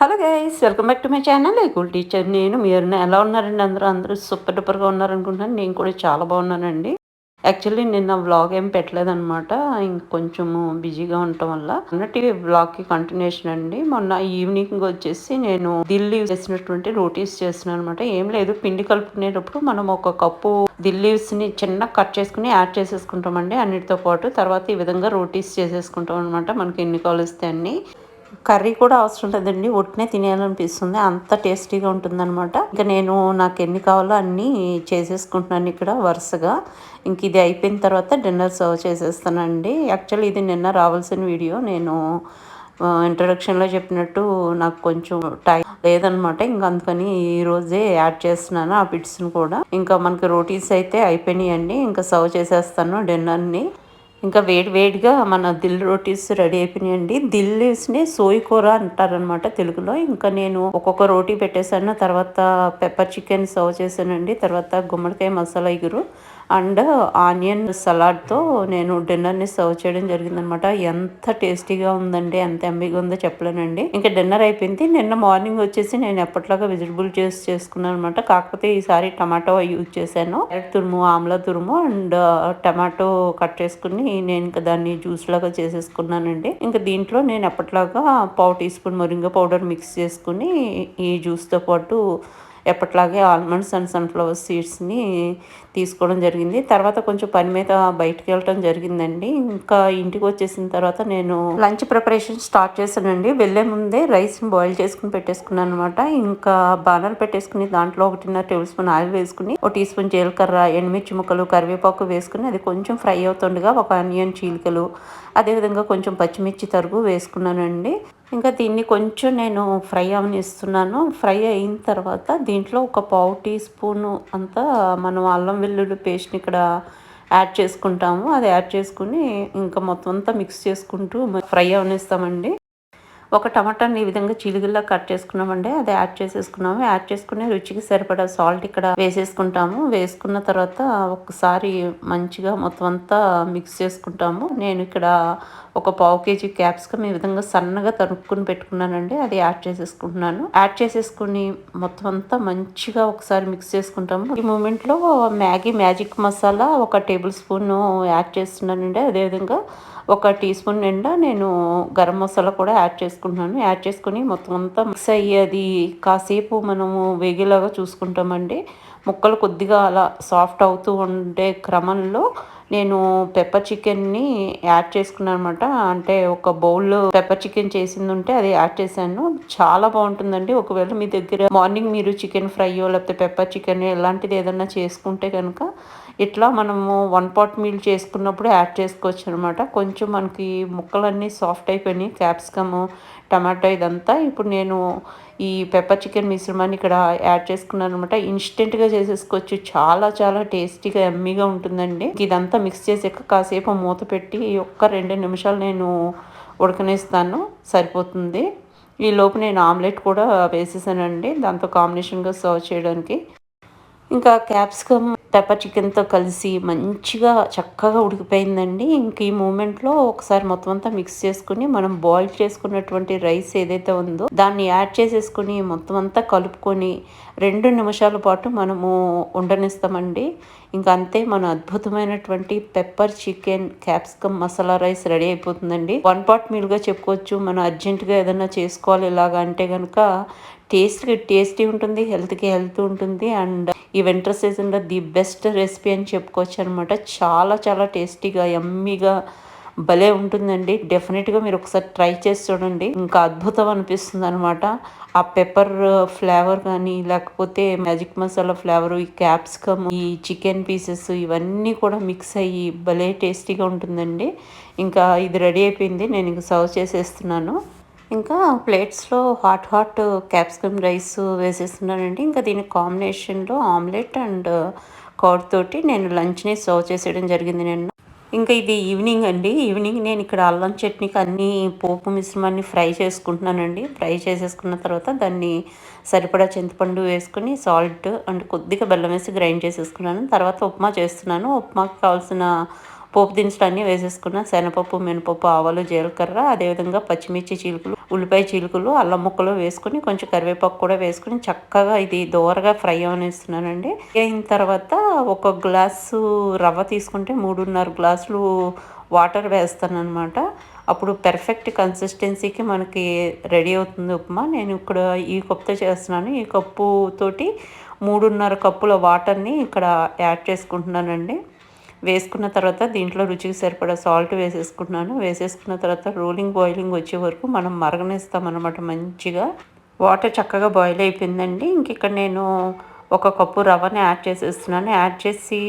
Hello guys welcome back to my channel cool teacher నేను మీరు ఎలా ఉన్నారండి అందరూ? అందరూ సూపర్ డూపర్గా ఉన్నారనుకుంటున్నాను. నేను కూడా చాలా బాగున్నానండి. యాక్చువల్లీ నిన్న వ్లాగ్ ఏం పెట్టలేదన్నమాట. కొంచెము బిజీగా ఉండటం వల్ల. అన్నట్టు వ్లాగ్కి కంటిన్యూషన్ అండి. మొన్న ఈవినింగ్ వచ్చేసి నేను దిల్లీ చేసినటువంటి రోటీస్ చేస్తున్నాను అనమాట ఏం లేదు పిండి కలుపుకునేటప్పుడు మనం ఒక కప్పు దిల్లీవ్స్ని చిన్న కట్ చేసుకుని యాడ్ చేసేసుకుంటామండి. అన్నిటితో పాటు తర్వాత ఈ విధంగా రోటీస్ చేసేసుకుంటాం అనమాట మనకి ఎన్ని కావలిస్తే అన్ని. కర్రీ కూడా అవసరం లేదండి. ఒట్టినే తినేయాలనిపిస్తుంది అంత టేస్టీగా ఉంటుందన్నమాట. ఇంకా నేను నాకు ఎన్ని కావాలో అన్నీ చేసేసుకుంటున్నాను ఇక్కడ వరుసగా. ఇంక ఇది అయిపోయిన తర్వాత డిన్నర్ సర్వ్ చేసేస్తానండి. యాక్చువల్లీ ఇది నిన్న రావాల్సిన వీడియో. నేను ఇంట్రడక్షన్లో చెప్పినట్టు నాకు కొంచెం టైం లేదనమాట ఇంకా అందుకని ఈ రోజే యాడ్ చేస్తున్నాను ఆ బిట్స్ని కూడా. ఇంకా మనకి రోటీస్ అయితే అయిపోయినాయండి. ఇంకా సర్వ్ చేసేస్తాను డిన్నర్ని. ఇంకా వేడి వేడిగా మన దిల్ రోటీస్ రెడీ అయిపోయినాయండి. దిల్లీస్ని సోయి కూర అంటారనమాట తెలుగులో. ఇంకా నేను ఒక్కొక్క రోటీ పెట్టేశాను. తర్వాత పెప్పర్ చికెన్ సర్వ్ చేశానండి. తర్వాత గుమ్మడికాయ మసాలా ఇగురు అండ్ ఆనియన్ సలాడ్తో నేను డిన్నర్ని సర్వ్ చేయడం జరిగిందనమాట. ఎంత టేస్టీగా ఉందండి ఎంత ఎంబీగా ఉందో చెప్పలేనండి. ఇంకా డిన్నర్ అయిపోయింది. నిన్న మార్నింగ్ వచ్చేసి నేను ఎప్పట్లాగా వెజిటబుల్ జ్యూస్ చేసుకున్నాను అనమాట కాకపోతే ఈసారి టమాటో యూజ్ చేశాను. తురుము ఆమ్లా తురుము అండ్ టమాటో కట్ చేసుకుని నేను ఇంకా దాన్ని జ్యూస్ లాగా చేసేసుకున్నానండి. ఇంకా దీంట్లో నేను ఎప్పట్లాగా పావు teaspoon moringa powder mix చేసుకుని ఈ జ్యూస్తో పాటు ఎప్పట్లాగే ఆల్మండ్స్ అండ్ సన్ఫ్లవర్ సీడ్స్ని తీసుకోవడం జరిగింది. తర్వాత కొంచెం పని మీద బయటకు వెళ్ళటం జరిగిందండి. ఇంకా ఇంటికి వచ్చేసిన తర్వాత నేను లంచ్ ప్రిపరేషన్ స్టార్ట్ చేశానండి. వెళ్ళే ముందే రైస్ని బాయిల్ చేసుకుని పెట్టేసుకున్నాను అనమాట ఇంకా బాణాలు పెట్టేసుకుని దాంట్లో ఒకటిన్నర టేబుల్ స్పూన్ ఆయిల్ వేసుకుని ఒక టీ స్పూన్ జీలకర్ర ఎండుమిర్చి ముక్కలు కరివేపాకు వేసుకుని అది కొంచెం ఫ్రై అవుతుండగా ఒక ఆనియన్ చీలికలు అదేవిధంగా కొంచెం పచ్చిమిర్చి తరుగు వేసుకున్నానండి. ఇంకా దీన్ని కొంచెం నేను ఫ్రై అవనిస్తున్నాను. ఫ్రై అయిన తర్వాత దీంట్లో ఒక పావు టీ స్పూను అంతా మనం అల్లం వెల్లుల్లి పేస్ట్ని ఇక్కడ యాడ్ చేసుకుంటాము. అది యాడ్ చేసుకుని ఇంకా మొత్తం అంతా మిక్స్ చేసుకుంటూ ఫ్రై అవనిస్తామండి. ఒక టమాటాని ఈ విధంగా చిలుగుల్లా కట్ చేసుకున్నామండి. అది యాడ్ చేసేసుకున్నాము. యాడ్ చేసుకునే రుచికి సరిపడా సాల్ట్ ఇక్కడ వేసేసుకుంటాము. వేసుకున్న తర్వాత ఒకసారి మంచిగా మొత్తం అంతా మిక్స్ చేసుకుంటాము. నేను ఇక్కడ ఒక పావు కేజీ క్యాప్సికమ్ ఈ విధంగా సన్నగా తరుక్కుని పెట్టుకున్నానండి. అది యాడ్ చేసేసుకుంటున్నాను. యాడ్ చేసేసుకుని మొత్తం అంతా మంచిగా ఒకసారి మిక్స్ చేసుకుంటాము. ఈ మూమెంట్లో మ్యాగీ మ్యాజిక్ మసాలా ఒక టేబుల్ స్పూన్ యాడ్ చేస్తున్నానండి. అదేవిధంగా ఒక టీ స్పూన్ నిండా నేను గరం మసాలా కూడా యాడ్ చేసుకుంటున్నాను. యాడ్ చేసుకుని మొత్తం అంతా మిక్స్ అయ్యేది కాసేపు మనము వేగేలాగా చూసుకుంటామండి. ముక్కలు కొద్దిగా అలా సాఫ్ట్ అవుతూ ఉండే క్రమంలో నేను పెప్పర్ చికెన్ని యాడ్ చేసుకున్నాను అనమాట అంటే ఒక బౌల్లో పెప్పర్ చికెన్ చేసింది ఉంటే అది యాడ్ చేశాను. చాలా బాగుంటుందండి. ఒకవేళ మీ దగ్గర మార్నింగ్ మీరు చికెన్ ఫ్రైయో లేకపోతే పెప్పర్ చికెన్ ఇలాంటిది ఏదన్నా చేసుకుంటే కనుక ఇట్లా మనము వన్ పాట్ మీల్ చేసుకున్నప్పుడు యాడ్ చేసుకోవచ్చు అనమాట కొంచెం మనకి ముక్కలన్నీ సాఫ్ట్ అయిపోయినాయి. క్యాప్సికము టమాటో ఇదంతా ఇప్పుడు నేను ఈ పెప్పర్ చికెన్ మిశ్రమాన్ని ఇక్కడ యాడ్ చేసుకున్నాను అనమాట ఇన్స్టెంట్గా చేసేసుకోవచ్చు. చాలా చాలా టేస్టీగా ఎమ్మీగా ఉంటుందండి. ఇదంతా మిక్స్ చేసాక కాసేపు మూత పెట్టి ఒక్క రెండు నిమిషాలు నేను ఉడకనేస్తాను. సరిపోతుంది. ఈ లోపు నేను ఆమ్లెట్ కూడా వేసేసానండి. దాంతో కాంబినేషన్గా సర్వ్ చేయడానికి. ఇంకా క్యాప్సికమ్ పెప్పర్ చికెన్తో కలిసి మంచిగా చక్కగా ఉడికిపోయిందండి. ఇంక ఈ మూమెంట్లో ఒకసారి మొత్తం అంతా మిక్స్ చేసుకుని మనం బాయిల్ చేసుకున్నటువంటి రైస్ ఏదైతే ఉందో దాన్ని యాడ్ చేసేసుకుని మొత్తం అంతా కలుపుకొని రెండు నిమిషాల పాటు మనము ఉండనిస్తామండి. ఇంకా అంతే మన అద్భుతమైనటువంటి pepper chicken capsicum masala rice ready అయిపోతుందండి. వన్ పాట్ మీల్గా చెప్పుకోవచ్చు. మనం అర్జెంటుగా ఏదైనా చేసుకోవాలి ఇలాగా అంటే కనుక టేస్ట్కి టేస్టీ ఉంటుంది హెల్త్కి హెల్త్ ఉంటుంది. అండ్ ఈ వింటర్ సీజన్లో ది బెస్ట్ రెసిపీ అని చెప్పుకోవచ్చు అనమాట చాలా చాలా టేస్టీగా ఎమ్మీగా భలే ఉంటుందండి. డెఫినెట్గా మీరు ఒకసారి ట్రై చేసి చూడండి. ఇంకా అద్భుతం అనిపిస్తుంది అనమాట ఆ పెప్పర్ ఫ్లేవర్ uh, కానీ లేకపోతే మ్యాజిక్ మసాలా ఫ్లేవర్ ఈ క్యాప్సికమ్ ఈ చికెన్ పీసెస్ ఇవన్నీ కూడా మిక్స్ అయ్యి భలే టేస్టీగా ఉంటుందండి. ఇంకా ఇది రెడీ అయిపోయింది. నేను ఇంకా సర్వ్ చేసేస్తున్నాను. ఇంకా ప్లేట్స్లో హాట్ హాట్ క్యాప్సికమ్ రైస్ వేసేస్తున్నానండి. ఇంకా దీని కాంబినేషన్లో ఆమ్లెట్ అండ్ కర్డ్ తోటి నేను లంచ్ని సర్వ్ చేసేయడం జరిగింది నేను ఇంకా ఇది ఈవినింగ్ అండి. ఈవినింగ్ నేను ఇక్కడ అల్లం చట్నీకి అన్ని పోపు మిశ్రమాన్ని ఫ్రై చేసుకుంటున్నానండి. ఫ్రై చేసేసుకున్న తర్వాత దాన్ని సరిపడా చింతపండు వేసుకుని సాల్ట్ అండ్ కొద్దిగా బెల్లం వేసి గ్రైండ్ చేసేసుకున్నాను. తర్వాత ఉప్మా చేస్తున్నాను. ఉప్మాకి కావాల్సిన పోపు దినుసులు అన్నీ వేసేసుకున్న శనగపప్పు మినపప్పు ఆవాలు జీలకర్ర అదేవిధంగా పచ్చిమిర్చి చీలుకలు ఉల్లిపాయ చీలుకలు అల్లం ముక్కలు వేసుకుని కొంచెం కరివేపాకు కూడా వేసుకుని చక్కగా ఇది దోరగా ఫ్రై అవనిస్తున్నానండి. అయిన తర్వాత ఒక గ్లాసు రవ్వ తీసుకుంటే మూడున్నర గ్లాసులు వాటర్ వేస్తాను అనమాట అప్పుడు పెర్ఫెక్ట్ కన్సిస్టెన్సీకి మనకి రెడీ అవుతుంది ఉప్మా. నేను ఇక్కడ ఈ కప్పుతో చేస్తున్నాను. ఈ కప్పు తోటి మూడున్నర కప్పుల వాటర్ని ఇక్కడ యాడ్ చేసుకుంటున్నానండి. వేసుకున్న తర్వాత దీంట్లో రుచికి సరిపడా సాల్ట్ వేసేసుకున్నాను వేసేసుకున్న తర్వాత రోలింగ్ బాయిలింగ్ వచ్చే వరకు మనం మరగనిస్తాం అనమాట మంచిగా. వాటర్ చక్కగా బాయిల్ అయిపోయిందండి. ఇంక ఇక్కడ నేను ఒక కప్పు రవ్వని యాడ్ చేసేస్తున్నాను. యాడ్ చేసి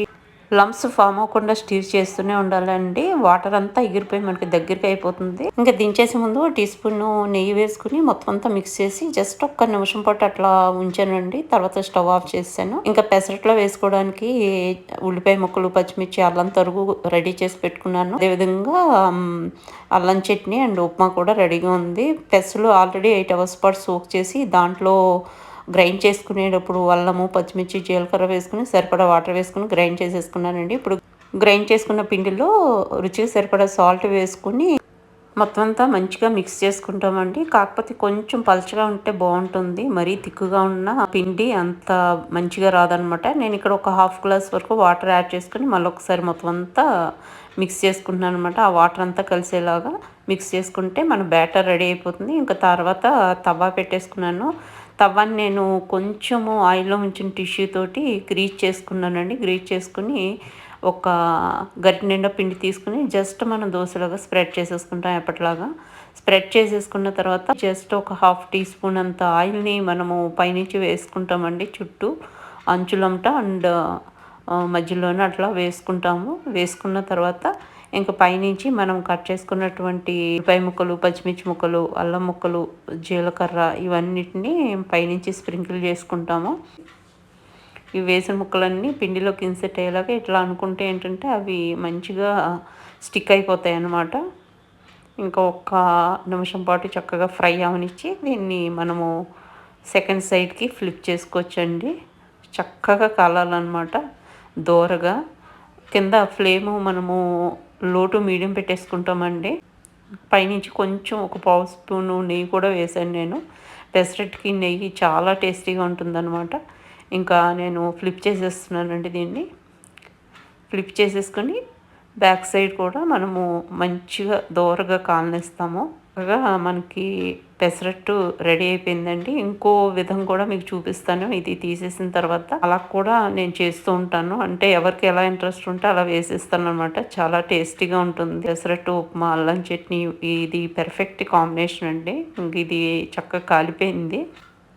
లంప్స్ ఫామ్ అవ్వకుండా స్టీర్ చేస్తూనే ఉండాలండి. వాటర్ అంతా ఎగిరిపోయి మనకి దగ్గరికి అయిపోతుంది. ఇంకా దించేసే ముందు టీ స్పూన్ నెయ్యి వేసుకుని మొత్తం అంతా మిక్స్ చేసి జస్ట్ ఒక్క నిమిషం పాటు అట్లా ఉంచానండి. తర్వాత స్టవ్ ఆఫ్ చేశాను. ఇంకా పెసరట్లో వేసుకోవడానికి ఉల్లిపాయ ముక్కలు పచ్చిమిర్చి అల్లం తరుగు రెడీ చేసి పెట్టుకున్నాను. అదేవిధంగా అల్లం చట్నీ అండ్ ఉప్మా కూడా రెడీగా ఉంది. పెసలు ఆల్రెడీ ఎయిట్ అవర్స్ పాటు సోక్ చేసి దాంట్లో గ్రైండ్ చేసుకునేటప్పుడు అల్లము పచ్చిమిర్చి జీలకర్ర వేసుకుని సరిపడా వాటర్ వేసుకుని గ్రైండ్ చేసేసుకున్నానండి. ఇప్పుడు గ్రైండ్ చేసుకున్న పిండిలో రుచికి సరిపడా సాల్ట్ వేసుకుని మొత్తం అంతా మంచిగా మిక్స్ చేసుకుంటామండి. కాకపోతే కొంచెం పలచగా ఉంటే బాగుంటుంది. మరీ తిక్కుగా ఉన్న పిండి అంత మంచిగా రాదనమాట నేను ఇక్కడ ఒక హాఫ్ గ్లాస్ వరకు వాటర్ యాడ్ చేసుకుని మళ్ళీ ఒకసారి మొత్తం అంతా మిక్స్ చేసుకుంటున్నాను అనమాట ఆ వాటర్ అంతా కలిసేలాగా మిక్స్ చేసుకుంటే మన బ్యాటర్ రెడీ అయిపోతుంది. ఇంకా తర్వాత తవా పెట్టేసుకున్నాను. తవ్వని నేను కొంచెము ఆయిల్లో ఉంచిన టిష్యూ తోటి గ్రీజ్ చేసుకున్నానండి. గ్రీజ్ చేసుకుని ఒక గట్టి నిండా పిండి తీసుకుని జస్ట్ మనం దోశలాగా స్ప్రెడ్ చేసేసుకుంటాం ఎప్పటిలాగా. స్ప్రెడ్ చేసేసుకున్న తర్వాత జస్ట్ ఒక హాఫ్ టీ స్పూన్ అంత ఆయిల్ని మనము పైనుంచి వేసుకుంటామండి చుట్టూ. అంచులంట అండ్ మధ్యలోనే అట్లా వేసుకుంటాము. వేసుకున్న తర్వాత ఇంకా పైనుంచి మనం కట్ చేసుకున్నటువంటి పై ముక్కలు పచ్చిమిర్చి ముక్కలు అల్లం ముక్కలు జీలకర్ర ఇవన్నిటిని పైనుంచి స్ప్రింకిల్ చేసుకుంటాము. ఇవి వేసిన ముక్కలన్నీ పిండిలోకి ఇన్సెట్ అయ్యేలాగా ఇట్లా అనుకుంటే ఏంటంటే అవి మంచిగా స్టిక్ అయిపోతాయి అన్నమాట. ఇంకా ఒక్క నిమిషం పాటు చక్కగా ఫ్రై అవనిచ్చి దీన్ని మనము సెకండ్ సైడ్కి ఫ్లిప్ చేసుకోవచ్చండి. చక్కగా కాలాలన్నమాట. దోరగా. కింద ఫ్లేము మనము లో టు మీడియం పెట్టేసుకుంటామండి. పైనుంచి కొంచెం ఒక పావు స్పూను నెయ్యి కూడా వేసాను నేను. పెసరట్కి నెయ్యి చాలా టేస్టీగా ఉంటుందన్నమాట. ఇంకా నేను ఫ్లిప్ చేసేస్తున్నానండి దీన్ని. ఫ్లిప్ చేసేసుకొని బ్యాక్ సైడ్ కూడా మనము మంచిగా దోరగా కాలనిస్తాము. మనకి పెసరట్టు రెడీ అయిపోయిందండి. ఇంకో విధం కూడా మీకు చూపిస్తాను. ఇది తీసేసిన తర్వాత అలా కూడా నేను చేస్తూ ఉంటాను. అంటే ఎవరికి ఎలా ఇంట్రెస్ట్ ఉంటే అలా వేసేస్తాను అనమాట చాలా టేస్టీగా ఉంటుంది. పెసరట్టు ఉప్మా అల్లం చట్నీ ఇది పెర్ఫెక్ట్ కాంబినేషన్ అండి. ఇంక ఇది చక్కగా కాలిపోయింది.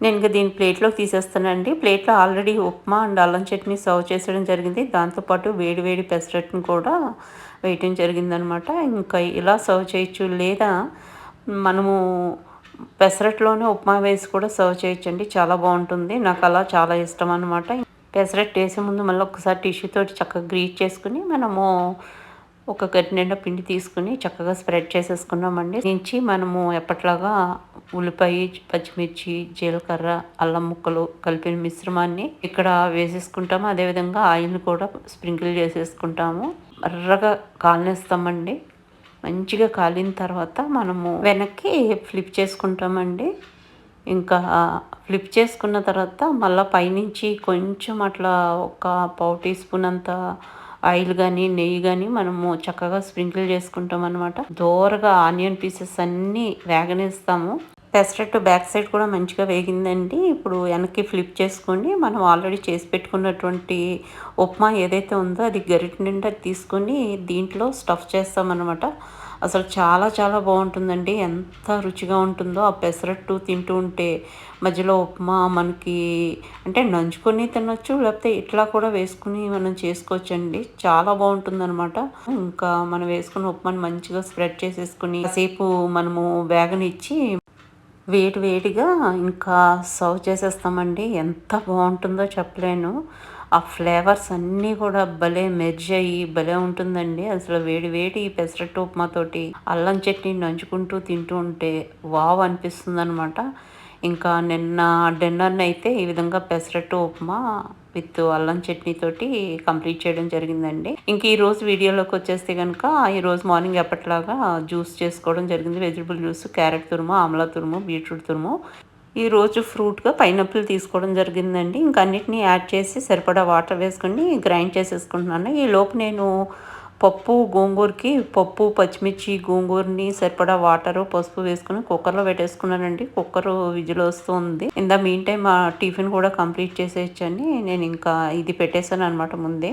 నేను ఇంకా దీని ప్లేట్లోకి తీసేస్తానండి. ప్లేట్లో ఆల్రెడీ ఉప్మా అండ్ అల్లం చట్నీ సర్వ్ చేసేయడం జరిగింది. దాంతోపాటు వేడి వేడి పెసరట్ని కూడా వేయటం జరిగిందనమాట ఇంకా ఇలా సర్వ్ చేయొచ్చు లేదా మనము పెసరట్లోనే ఉప్మా వేసి కూడా సర్వ్ చేయొచ్చండి. చాలా బాగుంటుంది. నాకు అలా చాలా ఇష్టం అనమాట పెసరట్ వేసే ముందు మళ్ళీ ఒకసారి టిష్యూ తోటి చక్కగా గ్రీట్ చేసుకుని మనము ఒక గట్టి నిండా పిండి తీసుకుని చక్కగా స్ప్రెడ్ చేసేసుకున్నామండి. నుంచి మనము ఎప్పట్లాగా ఉల్లిపాయ పచ్చిమిర్చి జీలకర్ర అల్లం ముక్కలు కలిపిన మిశ్రమాన్ని ఇక్కడ వేసేసుకుంటాము. అదేవిధంగా ఆయిల్ని కూడా స్ప్రింకిల్ చేసేసుకుంటాము. ఎర్రగా కాలనేస్తామండి. మంచిగా కాలిన తర్వాత మనము వెనక్కి ఫ్లిప్ చేసుకుంటామండి. ఇంకా ఫ్లిప్ చేసుకున్న తర్వాత మళ్ళీ పైనుంచి కొంచెం అట్లా ఒక పావు టీ స్పూన్ అంత ఆయిల్ కానీ నెయ్యి కానీ మనము చక్కగా స్ప్రింకిల్ చేసుకుంటాం అనమాట దోరగా ఆనియన్ పీసెస్ అన్నీ వేగనేస్తాము. పెసరట్టు బ్యాక్ సైడ్ కూడా మంచిగా వేగిందండి. ఇప్పుడు వెనక్కి ఫ్లిప్ చేసుకొని మనం ఆల్రెడీ చేసి పెట్టుకున్నటువంటి ఉప్మా ఏదైతే ఉందో అది గరిట నిండా తీసుకొని దీంట్లో స్టఫ్ చేస్తామన్నమాట. అసలు చాలా చాలా బాగుంటుందండి. ఎంత రుచిగా ఉంటుందో ఆ పెసరట్టు తింటూ ఉంటే. మధ్యలో ఉప్మా మనకి అంటే నంచుకొని తినొచ్చు లేకపోతే ఇట్లా కూడా వేసుకుని మనం చేసుకోవచ్చండి. చాలా బాగుంటుందన్నమాట. ఇంకా మనం వేసుకున్న ఉప్మాని మంచిగా స్ప్రెడ్ చేసేసుకుని కాసేపు మనము వేగనిచ్చి వేడి వేడిగా ఇంకా సర్వ్ చేసేస్తామండి. ఎంత బాగుంటుందో చెప్పలేను. ఆ ఫ్లేవర్స్ అన్నీ కూడా భలే మెర్జ్ అయ్యి భలే ఉంటుందండి. అసలు వేడి వేడి పెసరట్టు ఉప్మాతోటి అల్లం చట్నీ నంచుకుంటూ తింటూ ఉంటే వావ్ అనిపిస్తుంది అనమాట ఇంకా నిన్న డిన్నర్ని అయితే ఈ విధంగా పెసరట్టు ఉప్మా విత్ అల్లం చట్నీ తోటి కంప్లీట్ చేయడం జరిగిందండి. ఇంక ఈ రోజు వీడియోలోకి వచ్చేస్తే కనుక ఈ రోజు మార్నింగ్ ఎప్పటిలాగా జ్యూస్ చేసుకోవడం జరిగింది. వెజిటబుల్ జ్యూస్ క్యారెట్ తురుము ఆమ్లా తురుము బీట్రూట్ తురుము. ఈ రోజు ఫ్రూట్గా పైనాపిల్ తీసుకోవడం జరిగిందండి. ఇంకా అన్నిటినీ యాడ్ చేసి సరిపడా వాటర్ వేసుకొని గ్రైండ్ చేసేసుకుంటున్నాను. ఈ లోపు నేను పప్పు గోంగూరకి పప్పు పచ్చిమిర్చి గోంగూరని సరిపడా వాటర్ పసుపు వేసుకుని కుక్కర్లో పెట్టేసుకున్నానండి. కుక్కర్ విజిల్ వస్తుంది. ఇందా మీన్ టైం ఆ టిఫిన్ కూడా కంప్లీట్ చేసేయచ్చని నేను ఇంకా ఇది పెట్టేశాను అనమాట ముందే.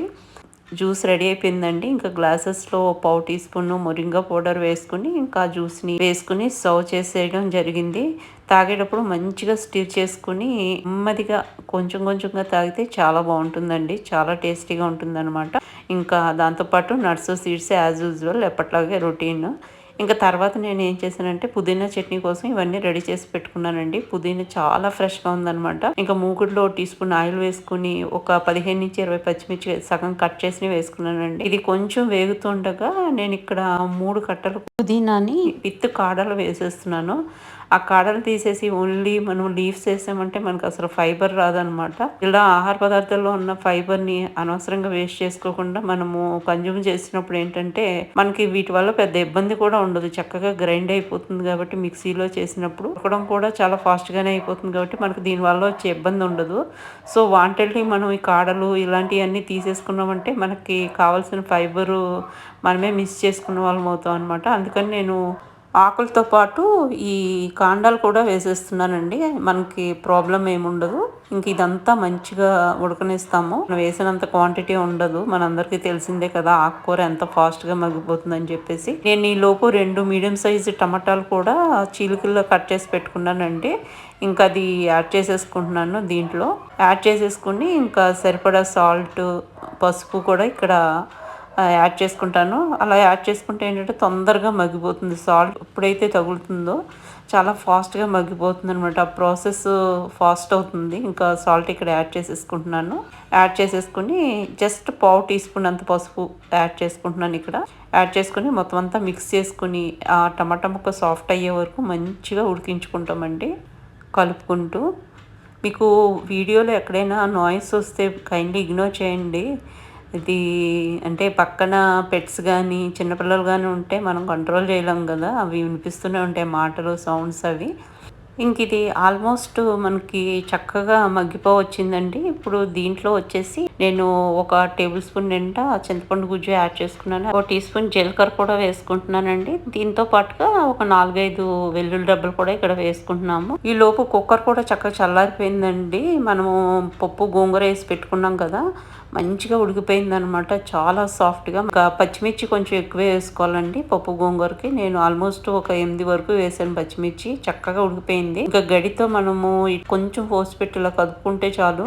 జ్యూస్ రెడీ అయిపోయిందండి. ఇంకా గ్లాసెస్లో పావు టీ స్పూన్ మొరింగా పౌడర్ వేసుకుని ఇంకా జ్యూస్ని వేసుకుని సర్వ్ చేసేయడం జరిగింది. తాగేటప్పుడు మంచిగా స్టిర్ చేసుకుని నెమ్మదిగా కొంచెం కొంచెంగా తాగితే చాలా బాగుంటుందండి. చాలా టేస్టీగా ఉంటుందన్నమాట. ఇంకా దాంతోపాటు నట్స్ సీడ్స్ యాజ్ యూజువల్ ఎప్పట్లాగే రొటీన్. ఇంకా తర్వాత నేను ఏం చేశానంటే పుదీనా చట్నీ కోసం ఇవన్నీ రెడీ చేసి పెట్టుకున్నానండి. పుదీనా చాలా ఫ్రెష్గా ఉందనమాట ఇంకా మూకుడులో టీ స్పూన్ ఆయిల్ వేసుకుని ఒక పదిహేను నుంచి ఇరవై పచ్చిమిర్చి సగం కట్ చేసి వేసుకున్నానండి. ఇది కొంచెం వేగుతుండగా నేను ఇక్కడ మూడు కట్టలు పుదీనాని విత్ కాడలు వేసేస్తున్నాను. ఆ కాడలు తీసేసి ఓన్లీ మనం లీవ్స్ వేసామంటే మనకు అసలు ఫైబర్ రాదనమాట ఇలా ఆహార పదార్థాల్లో ఉన్న ఫైబర్ని అనవసరంగా వేస్ట్ చేసుకోకుండా మనము కన్జ్యూమ్ చేసినప్పుడు ఏంటంటే మనకి వీటి వల్ల పెద్ద ఇబ్బంది కూడా ఉండదు. చక్కగా గ్రైండ్ అయిపోతుంది కాబట్టి మిక్సీలో చేసినప్పుడు ఉడకడం కూడా చాలా ఫాస్ట్గానే అయిపోతుంది కాబట్టి మనకు దీనివల్ల వచ్చే ఇబ్బంది ఉండదు. సో వాంటెడ్లీ మనం ఈ కాడలు ఇలాంటివన్నీ తీసేసుకున్నామంటే మనకి కావాల్సిన ఫైబరు మనమే మిస్ చేసుకున్న వాళ్ళం అవుతాం అనమాట అందుకని నేను ఆకులతో పాటు ఈ కాండాలు కూడా వేసేస్తున్నానండి. మనకి ప్రాబ్లం ఏముండదు ఇంక ఇదంతా మంచిగా ఉడకనిస్తాము. వేసినంత క్వాంటిటీ ఉండదు. మనందరికీ తెలిసిందే కదా ఆకుకూర ఎంత ఫాస్ట్గా మగ్గిపోతుందని చెప్పేసి. నేను ఈ లోపు రెండు మీడియం సైజు టమాటాలు కూడా చీలికల్లో కట్ చేసి పెట్టుకున్నానండి. ఇంకా అది యాడ్ చేసేసుకుంటున్నాను దీంట్లో. యాడ్ చేసేసుకుని ఇంకా సరిపడా సాల్ట్ పసుపు కూడా ఇక్కడ యాడ్ చేసుకుంటాను. అలా యాడ్ చేసుకుంటే ఏంటంటే తొందరగా మగ్గిపోతుంది. సాల్ట్ ఎప్పుడైతే తగులుతుందో చాలా ఫాస్ట్గా మగ్గిపోతుంది అనమాట ఆ ప్రాసెస్ ఫాస్ట్ అవుతుంది. ఇంకా సాల్ట్ ఇక్కడ యాడ్ చేసేసుకుంటున్నాను. యాడ్ చేసేసుకుని జస్ట్ పావు టీ స్పూన్ అంత పసుపు యాడ్ చేసుకుంటున్నాను ఇక్కడ. యాడ్ చేసుకుని మొత్తం అంతా మిక్స్ చేసుకుని ఆ టమాటా ముక్క సాఫ్ట్ అయ్యే వరకు మంచిగా ఉడికించుకుంటామండి. కలుపుకుంటూ. మీకు వీడియోలో ఎక్కడైనా నాయిస్ వస్తే కైండ్లీ ఇగ్నోర్ చేయండి. ఇది అంటే పక్కన పెట్స్ కానీ చిన్నపిల్లలు కానీ ఉంటే మనం కంట్రోల్ చేయలేం కదా. అవి వినిపిస్తూనే ఉంటాయి మాటలు సౌండ్స్ అవి. ఇంక ఇది ఆల్మోస్ట్ మనకి చక్కగా మగ్గిపోవచ్చిందండి. ఇప్పుడు దీంట్లో వచ్చేసి నేను ఒక టేబుల్ స్పూన్ నిండా చింతపండు గుజ్జు యాడ్ చేసుకున్నాను. ఒక టీ స్పూన్ జీలకర్ర కూడా వేసుకుంటున్నానండి. దీంతో పాటుగా ఒక నాలుగైదు వెల్లుల్లి డబ్బులు కూడా ఇక్కడ వేసుకుంటున్నాము. ఈ లోపు కుక్కర్ కూడా చక్కగా చల్లారిపోయిందండి. మనము పప్పు గోంగూర వేసి పెట్టుకున్నాం కదా మంచిగా ఉడికిపోయింది అనమాట చాలా సాఫ్ట్గా. ఇంకా పచ్చిమిర్చి కొంచెం ఎక్కువ వేసుకోవాలండి పప్పు గోంగూరకి. నేను ఆల్మోస్ట్ ఒక ఎనిమిది వరకు వేసాను పచ్చిమిర్చి. చక్కగా ఉడికిపోయింది. ఇంకా గడితో మనము కొంచెం పోసి పెట్టి ఇలా కదుపుకుంటే చాలు.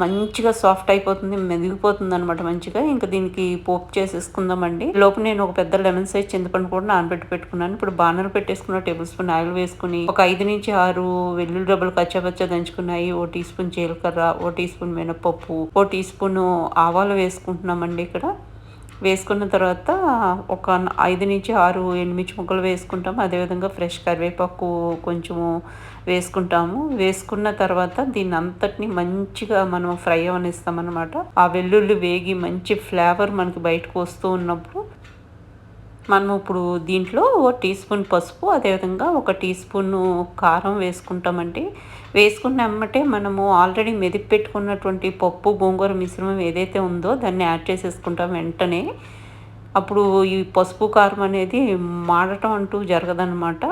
మంచిగా సాఫ్ట్ అయిపోతుంది మెదిగిపోతుంది అనమాట మంచిగా. ఇంకా దీనికి పోపు చేసేసుకుందామండి. లోపు నేను ఒక పెద్ద లెమన్ సైజ్ చింతపండు కూడా నానబెట్టి పెట్టుకున్నాను. ఇప్పుడు బానర్ పెట్టేసుకున్న టేబుల్ స్పూన్ ఆయిల్ వేసుకుని ఒక ఐదు నుంచి ఆరు వెల్లుల్లి డబ్బులు కచ్చాపచ్చా దంచుకున్నాయి. ఓ టీ స్పూన్ జీలకర్ర ఓ టీ స్పూన్ మినపప్పు ఓ టీ స్పూన్ ఆవాలు వేసుకుంటున్నామండి ఇక్కడ. వేసుకున్న తర్వాత ఒక ఐదు నుంచి ఆరు ఎనిమిది ముక్కలు వేసుకుంటాము అదేవిధంగా ఫ్రెష్ కరివేపాకు కొంచెము వేసుకుంటాము. వేసుకున్న తర్వాత దీన్ని అంతటిని మంచిగా మనం ఫ్రై అవనిస్తామన్నమాట. ఆ వెల్లుల్లి వేగి మంచి ఫ్లేవర్ మనకి బయటకు వస్తూ ఉన్నప్పుడు మనం ఇప్పుడు దీంట్లో ఓ టీ స్పూన్ పసుపు అదేవిధంగా ఒక టీ స్పూన్ కారం వేసుకుంటామండి. వేసుకున్నమ్మటే మనము ఆల్రెడీ మెదిపి పెట్టుకున్నటువంటి పప్పు గోంగూర మిశ్రమం ఏదైతే ఉందో దాన్ని యాడ్ చేసేసుకుంటాం వెంటనే. అప్పుడు ఈ పసుపు కారం అనేది మాడటం అంటూ జరగదనమాట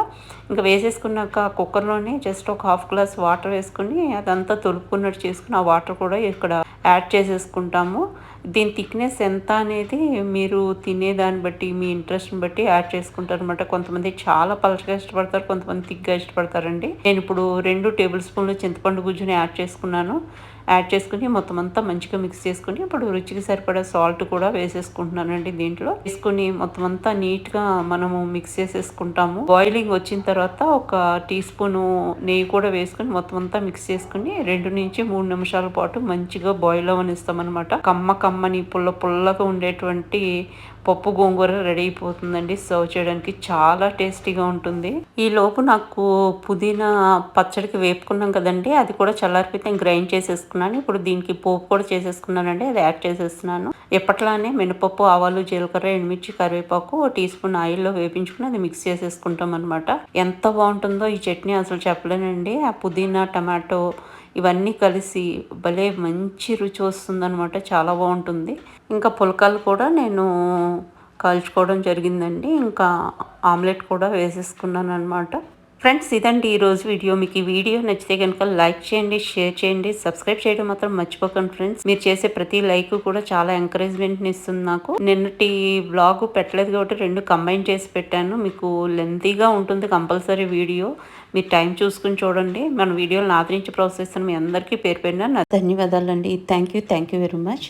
ఇంకా వేసేసుకున్నాక కుక్కర్లోనే జస్ట్ ఒక హాఫ్ గ్లాస్ వాటర్ వేసుకుని అదంతా తొలుపుకున్నట్టు చేసుకుని ఆ వాటర్ కూడా ఇక్కడ యాడ్ చేసేసుకుంటాము. దీని థిక్నెస్ ఎంత అనేది మీరు తినేదాన్ని బట్టి మీ ఇంట్రెస్ట్ని బట్టి యాడ్ చేసుకుంటారు అనమాట కొంతమంది చాలా పలచగా ఇష్టపడతారు కొంతమంది థిక్గా ఇష్టపడతారండి. నేను ఇప్పుడు రెండు టేబుల్ స్పూన్లు చింతపండు గుజ్జుని యాడ్ చేసుకున్నాను. యాడ్ చేసుకుని మొత్తం అంతా మంచిగా మిక్స్ చేసుకుని ఇప్పుడు రుచికి సరిపడా సాల్ట్ కూడా వేసేసుకుంటున్నానండి దీంట్లో. వేసుకుని మొత్తం అంతా నీట్గా మనము మిక్స్ చేసేసుకుంటాము. బాయిలింగ్ వచ్చిన తర్వాత ఒక టీ స్పూన్ నెయ్యి కూడా వేసుకుని మొత్తం అంతా మిక్స్ చేసుకుని రెండు నుంచి మూడు నిమిషాల పాటు మంచిగా బాయిల్ అవనిస్తాం అనమాట కమ్మ కమ్మని పుల్ల పుల్లగా ఉండేటువంటి పప్పు గోంగూర రెడీ అయిపోతుందండి. సర్వ్ చేయడానికి చాలా టేస్టీగా ఉంటుంది. ఈ లోపు నాకు పుదీనా పచ్చడికి వేపుకున్నాం కదండి. అది కూడా చల్లారిపోతే గ్రైండ్ చేసేసుకున్నాను. ఇప్పుడు దీనికి పోపు కూడా చేసేసుకున్నానండి. అది యాడ్ చేసేస్తున్నాను. ఎప్పట్లానే మినపప్పు ఆవాలు జీలకర్ర ఎండుమిర్చి కరివేపాకు టీ స్పూన్ ఆయిల్లో వేపించుకుని అది మిక్స్ చేసేసుకుంటాం అనమాట ఎంత బాగుంటుందో ఈ చట్నీ అసలు చెప్పలేనండి. ఆ పుదీనా టమాటో ఇవన్నీ కలిసి భలే మంచి రుచి వస్తుందనమాట చాలా బాగుంటుంది. ఇంకా పులకాలు కూడా నేను కాల్చుకోవడం జరిగిందండి. ఇంకా ఆమ్లెట్ కూడా వేసేసుకున్నాను అనమాట ఫ్రెండ్స్ ఇదండి ఈరోజు వీడియో. మీకు ఈ వీడియో నచ్చితే కనుక లైక్ చేయండి షేర్ చేయండి సబ్స్క్రైబ్ చేయడం మాత్రం మర్చిపోకండి ఫ్రెండ్స్. మీరు చేసే ప్రతి లైక్ కూడా చాలా ఎంకరేజ్మెంట్ ఇస్తుంది నాకు. నిన్నటి బ్లాగ్ పెట్టలేదు కాబట్టి రెండు కంబైన్ చేసి పెట్టాను. మీకు లెంతీగా ఉంటుంది కంపల్సరీ వీడియో. మీరు టైం చూసుకుని చూడండి. మన వీడియోలను ఆదరించే ప్రాసెస్ మీ అందరికీ పేరు పెట్టిన ధన్యవాదాలు అండి thank you thank you very much.